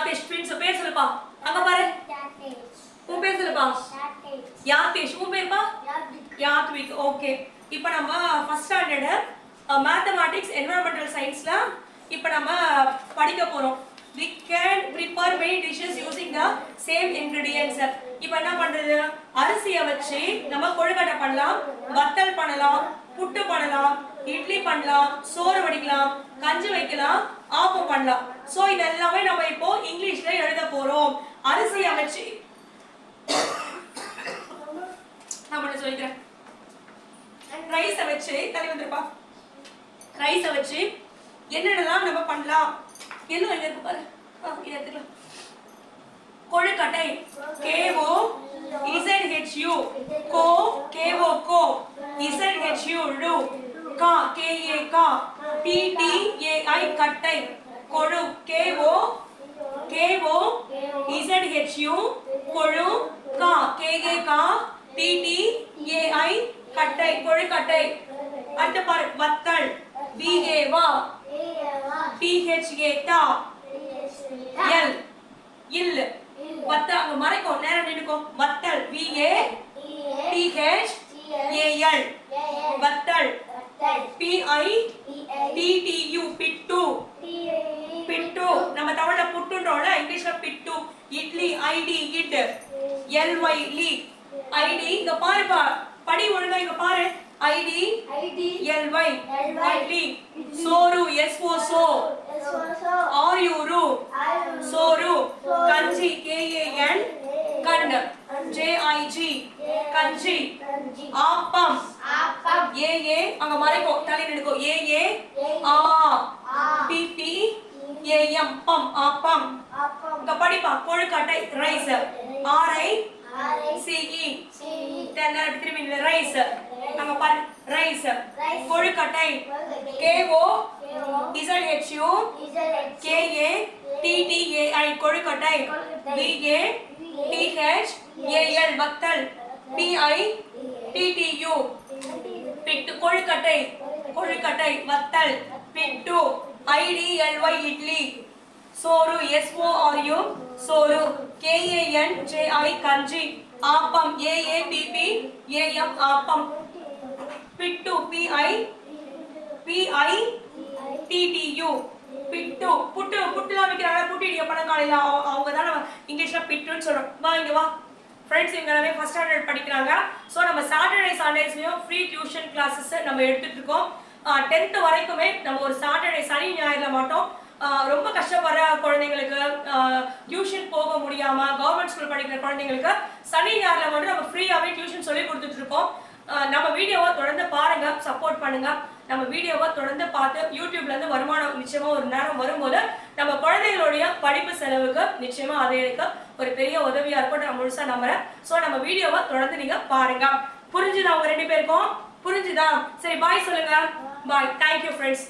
பேர் சொல்லுப்பா. அங்க பாரு. உன் பேர் சொல்லுப்பா. யாதேஷ். உன் பேர்ப்பா? யாத்விக். ஓகே இப்போ நம்ம ஃபர்ஸ்ட் ஸ்டாண்டர்ட் மேத்தமேட்டிக்ஸ் என்வரன்மெண்டல் சயின்ஸ்ல இப்போ நம்ம படிக்க போறோம். We can prepare many dishes using the same ingredients. இப்போ என்ன பண்றது? அரிசியை வச்சு நம்ம கொழுக்கட்டை பண்ணலாம் வத்தல் பண்ணலாம் புட்டு பண்ணலாம் இட்லி பண்ணலாம் சோறு வடிக்கலாம். கஞ்சி வைக்கலாம் ஆப்பம் பண்ணலாம். சோ இது எல்லாமே நம்ம இப்போ இங்கிலீஷ்ல எழுத போறோம். அரிசி அமைச்சு நான் சொல்லிக்கிறேன். ரைஸை வச்சு தலை வந்துருப்பா. ரைஸை வச்சு என்னென்னலாம் நம்ம பண்ணலாம்? என்ன எங்க இருக்கு பாரு இதை எடுத்துக்கலாம். கொழுக்கட்டை. K O Z H U கோ கேஓ கோ. இசட்ஹெச்யூ டு. கா கே ஏ கா. பிடிஏஐ கட்டை. கொழு K O K O Z H U. கொழு கா. ஏ கா. பிடிஏஐ கட்டை. கொழுக்கட்டை அடுத்த பாரு. வத்தல். பிஏ வா. பிஹெச்ஏ டா எல். இல். வத்தல் அங்க மறைக்கும் நேரம் நின்னுக்கும் வத்தல். விஏ டிஹெச் ஹெச் வத்தல் P I T T U பிட்டு பிட்டு நம்ம தமிழ்ல புட்டுன்றோம்ல இங்கிலீஷ்ல பிட்டு idli I D it L Y Li I D இங்க பாருப்பா. படி ஒழுங்கா இங்க பாரு. ஐடி எல்ஒய் இட்லி சோறு எஸ்ஓ சோ ஆயூரு சோறு கஞ்சி கேஏஎன் கண்ட். ஜேஐஜி கஞ்சி. ஆப்பம். ஏஏ அங்க மறைக்கும் தலை நினைக்கும் ஏஏ ஆ. பிபி ஏஎம் பம். ஆப்பம். இங்க படிப்பா. கொழுக்கட்டை. Rice. R I C E தென்னர் திரும்பி ரைஸ். அங்க பாரு. Rice. Kozhukattai. K O Z H U K A T T A I kozhukattai. V A T H A L வத்தல் P I T T U பிட்டு கொழுக்கட்டை கொழுக்கட்டை வத்தல். பிட்டு ஐடிஎல்ஒய் இட்லி. சோறு எஸ்ஓஆர்யூ சோறு. K A N J I கஞ்சி. Appam A A P P A M appam. Bit P I P I T T U பிட்டு புட்டு புட்டுலாம் வைக்கிறாங்க புட்டு இடியப்படம் காலையில் அவங்க இங்கிலீஷில் பிட்டுன்னு சொல்கிறோம் வா இங்க வா. ஃப்ரெண்ட்ஸ் இவங்க எல்லாமே ஃபர்ஸ்ட் ஸ்டாண்டர்ட் படிக்கிறாங்க. ஸோ நம்ம சாட்டர்டே சண்டேஸ்லையும் ஃப்ரீ டியூஷன் கிளாஸஸ் நம்ம எடுத்துட்டு இருக்கோம். டென்த்து வரைக்குமே நம்ம ஒரு சாட்டர்டே சனி ஞாயிறுல மட்டும் ரொம்ப கஷ்டப்படுற குழந்தைங்களுக்கு டியூஷன் போக முடியாம கவர்மெண்ட் ஸ்கூல் படிக்கிற குழந்தைங்களுக்கு சனி ஞாயிறுல மட்டும் நம்ம ஃப்ரீயாவே டியூஷன் சொல்லி கொடுத்துட்டு இருக்கோம். நம்ம வீடியோவை தொடர்ந்து சப்போர்ட் பண்ணுங்க. நம்ம வீடியோவை தொடர்ந்து பார்த்து யூடியூப்ல இருந்து வருமானம் நிச்சயமா ஒரு நேரம் வரும்போது நம்ம குழந்தைகளுடைய படிப்பு செலவுக்கு நிச்சயமா அதை எடுக்க ஒரு பெரிய உதவியா இருக்கும் நான் முழுசா நம்புறேன். சோ நம்ம வீடியோவை தொடர்ந்து நீங்க பாருங்க. புரிஞ்சுதா உங்க ரெண்டு பேருக்கும்? புரிஞ்சுதா? சரி பாய் சொல்லுங்க. Bye thank you friends